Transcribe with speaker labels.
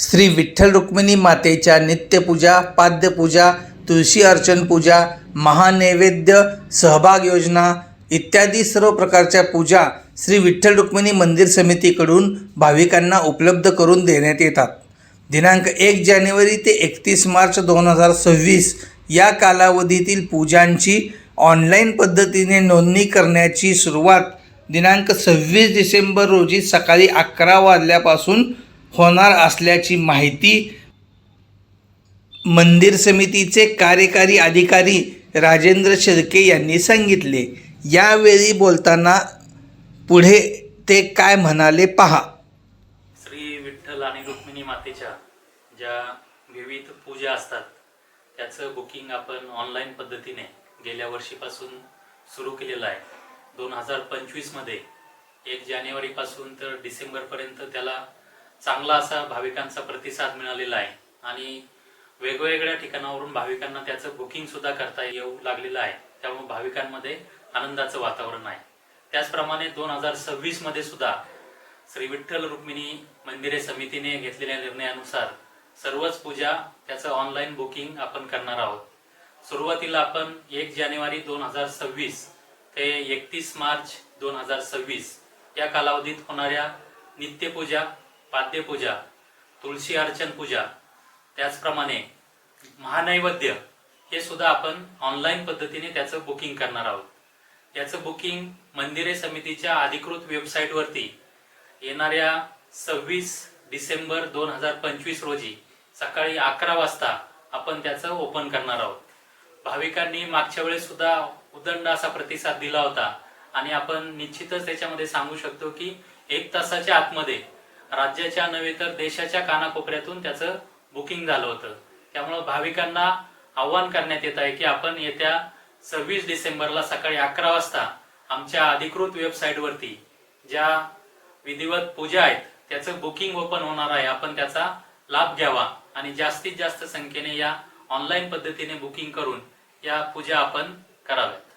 Speaker 1: श्री विठ्ठल रुक्मिणी मातेच्या नित्यपूजा पाद्यपूजा तुळशी अर्चन पूजा महानैवेद्य सहभाग योजना इत्यादी सर्व प्रकारच्या पूजा श्री विठ्ठल रुक्मिणी मंदिर समितीकडून भाविकांना उपलब्ध करून देण्यात येतात. दिनांक एक जानेवारी ते एकतीस मार्च दोन हजार सव्वीस या कालावधीतील पूजांची ऑनलाईन पद्धतीने नोंदणी करण्याची सुरुवात दिनांक सव्वीस डिसेंबर रोजी सकाळी अकरा वाजल्यापासून होणार असल्याची माहिती मंदिर समितीचे कार्यकारी अधिकारी राजेंद्र शेळके यांनी सांगितले. यावेळी बोलताना पुढे ते काय म्हणाले पहा.
Speaker 2: श्री विठ्ठल आणि रुक्मिणी मातेच्या ज्या विविध पूजा असतात त्याचं बुकिंग आपण ऑनलाईन पद्धतीने गेल्या वर्षीपासून सुरू केलेलं आहे. दोन हजार पंचवीसमध्ये एक जानेवारीपासून तर डिसेंबरपर्यंत त्याला चांगला असा भाविकांचा प्रतिसाद मिळालेला आहे. आणि वेगवेगळ्या ठिकाणावरून भाविकांना त्याचं बुकिंग सुद्धा करता येऊ लागलेलं आहे. त्यामुळे भाविकांमध्ये आनंदाचं वातावरण आहे. त्याचप्रमाणे दोन हजार सव्वीसमध्ये सुद्धा श्री विठ्ठल रुक्मिणी मंदिरे समितीने घेतलेल्या निर्णयानुसार सर्वच पूजा त्याचं ऑनलाईन बुकिंग आपण करणार आहोत. सुरुवातीला आपण एक जानेवारी दोन हजार सव्वीस ते एकतीस मार्च दोन हजार सव्वीस या कालावधीत होणाऱ्या नित्यपूजा पाद्यपूजा तुळशी अर्चन पूजा त्याचप्रमाणे महानैवेद्य हे सुद्धा आपण ऑनलाईन पद्धतीने त्याचं बुकिंग करणार आहोत. याचं बुकिंग मंदिरे समितीच्या अधिकृत वेबसाईटवरती येणाऱ्या सव्वीस डिसेंबर दोन हजार पंचवीस रोजी सकाळी अकरा वाजता आपण त्याचं ओपन करणार आहोत. भाविकांनी मागच्या वेळेस सुद्धा उदंड असा प्रतिसाद दिला होता आणि आपण निश्चितच त्याच्यामध्ये सांगू शकतो की एक तासाच्या आतमध्ये राज्याच्या नव्हे तर देशाच्या कानाकोपऱ्यातून त्याचं बुकिंग झालं होतं. त्यामुळं भाविकांना आव्हान करण्यात येत आहे की आपण येत्या सव्वीस डिसेंबरला सकाळी अकरा वाजता आमच्या अधिकृत वेबसाईटवरती ज्या विधिवत पूजा आहेत त्याचं बुकिंग ओपन होणार आहे. आपण त्याचा लाभ घ्यावा आणि जास्तीत जास्त संख्येने या ऑनलाईन पद्धतीने बुकिंग करून या पूजा आपण कराव्यात.